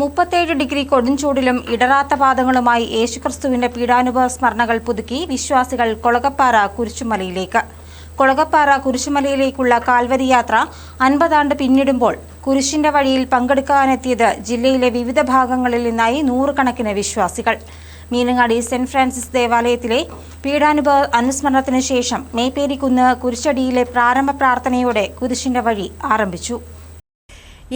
മുപ്പത്തേഴ് ഡിഗ്രി കൊടുംചൂടിലും ഇടറാത്ത പാദങ്ങളുമായി യേശുക്രിസ്തുവിന്റെ പീഡാനുഭവ സ്മരണകൾ പുതുക്കി വിശ്വാസികൾ കൊളകപ്പാറ കുരിശുമലയിലേക്ക്. കൊളകപ്പാറ കുരിശുമലയിലേക്കുള്ള കാൽവരി യാത്ര അൻപതാണ്ട് പിന്നിടുമ്പോൾ കുരിശിന്റെ വഴിയിൽ പങ്കെടുക്കാനെത്തിയത് ജില്ലയിലെ വിവിധ ഭാഗങ്ങളിൽ നിന്നായി നൂറുകണക്കിന് വിശ്വാസികൾ. മീനങ്ങാടി സെന്റ് ഫ്രാൻസിസ് ദേവാലയത്തിലെ പീഡാനുഭവ അനുസ്മരണത്തിന് ശേഷം മേപ്പേരിക്കുന്ന് കുരിശടിയിലെ പ്രാരംഭ പ്രാർത്ഥനയോടെ കുരിശിന്റെ വഴി ആരംഭിച്ചു.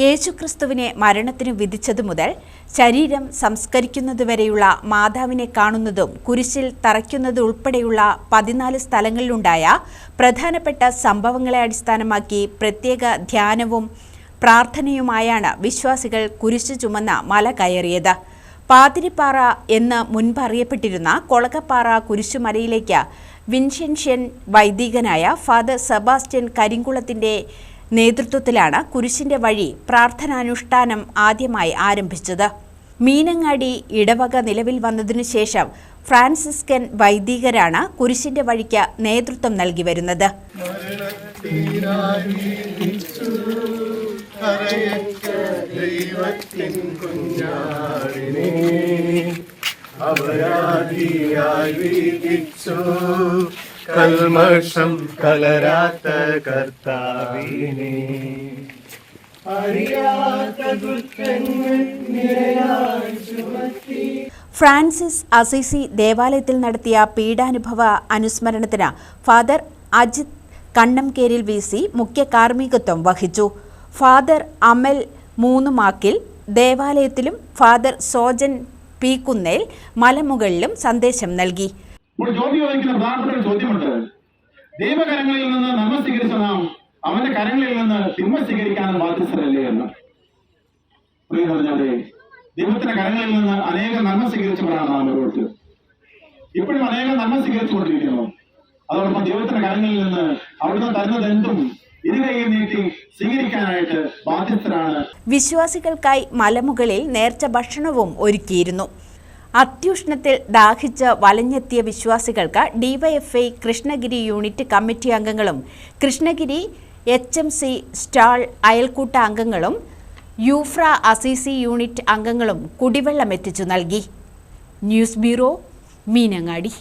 യേശുക്രിസ്തുവിനെ മരണത്തിനു വിധിച്ചതു മുതൽ ശരീരം സംസ്കരിക്കുന്നതുവരെയുള്ള മാതാവിനെ കാണുന്നതും കുരിശിൽ തറയ്ക്കുന്നതുൾപ്പെടെയുള്ള പതിനാല് സ്ഥലങ്ങളിലുണ്ടായ പ്രധാനപ്പെട്ട സംഭവങ്ങളെ അടിസ്ഥാനമാക്കി പ്രത്യേക ധ്യാനവും പ്രാർത്ഥനയുമായാണ് വിശ്വാസികൾ കുരിശ് ചുമന്ന മല കയറിയത്. പാതിരിപ്പാറ എന്ന് മുൻപ് അറിയപ്പെട്ടിരുന്ന കൊളകപ്പാറ കുരിശുമലയിലേക്ക് വിൻഷെൻഷ്യൻ വൈദികനായ ഫാദർ സെബാസ്റ്റ്യൻ കരിങ്കുളത്തിന്റെ നേതൃത്വത്തിലാണ് കുരിശിന്റെ വഴി പ്രാർത്ഥനാനുഷ്ഠാനം ആദ്യമായി ആരംഭിച്ചത്. മീനങ്ങാടി ഇടവക നിലവിൽ വന്നതിനു ശേഷം ഫ്രാൻസിസ്കൻ വൈദികരാണ് കുരിശിന്റെ വഴിക്ക് നേതൃത്വം നൽകി വരുന്നത്. അവരാധിയായി കൽമഷം കലരാത്ത കർത്താവിനെ. ഫ്രാൻസിസ് അസീസി ദേവാലയത്തിൽ നടത്തിയ പീഡാനുഭവ അനുസ്മരണത്തിന് father Ajith Kannamkeril V C മുഖ്യ കാർമ്മികത്വം വഹിച്ചു. ഫാദർ അമൽ മൂന്നുമാക്കിൽ ദേവാലയത്തിലും ഫാദർ സോജൻ പി കുന്നേൽ മലമുകളിലും സന്ദേശം നൽകി. ഇപ്പോൾ ചോദ്യം ചോദിക്കുന്ന പ്രധാനപ്പെട്ട ഒരു ചോദ്യമുണ്ട്. ദൈവകരങ്ങളിൽ നിന്ന് നന്മ സ്വീകരിച്ച നാം അവന്റെ കരങ്ങളിൽ നിന്ന് തിന്മ സ്വീകരിക്കാൻ ബാധ്യസ്ഥരല്ലേ എന്ന്. പറഞ്ഞാലേ ദൈവത്തിന്റെ കരങ്ങളിൽ നിന്ന് അനേകം നന്മ സ്വീകരിച്ചവരാണ് നാം ഇവിടുത്തെ ഇപ്പോഴും അനേകം നന്മ സ്വീകരിച്ചുകൊണ്ടിരിക്കുന്നു. അതോടൊപ്പം ദൈവത്തിന്റെ കരങ്ങളിൽ നിന്ന് അവിടുന്ന് തരുന്നതെന്തും വിശ്വാസികൾക്കായി മലമുകളിൽ നേർച്ച ഭക്ഷണവും ഒരുക്കിയിരുന്നു. അത്യുഷ്ണത്തിൽ ദാഹിച്ച് വലഞ്ഞെത്തിയ വിശ്വാസികൾക്ക് ഡിവൈഎഫ്ഐ കൃഷ്ണഗിരി യൂണിറ്റ് കമ്മിറ്റി അംഗങ്ങളും Krishnagiri H M C stall അയൽക്കൂട്ട അംഗങ്ങളും യൂഫ്ര അസിസി യൂണിറ്റ് അംഗങ്ങളും കുടിവെള്ളം എത്തിച്ചു നൽകി. News bureau Meenangadi.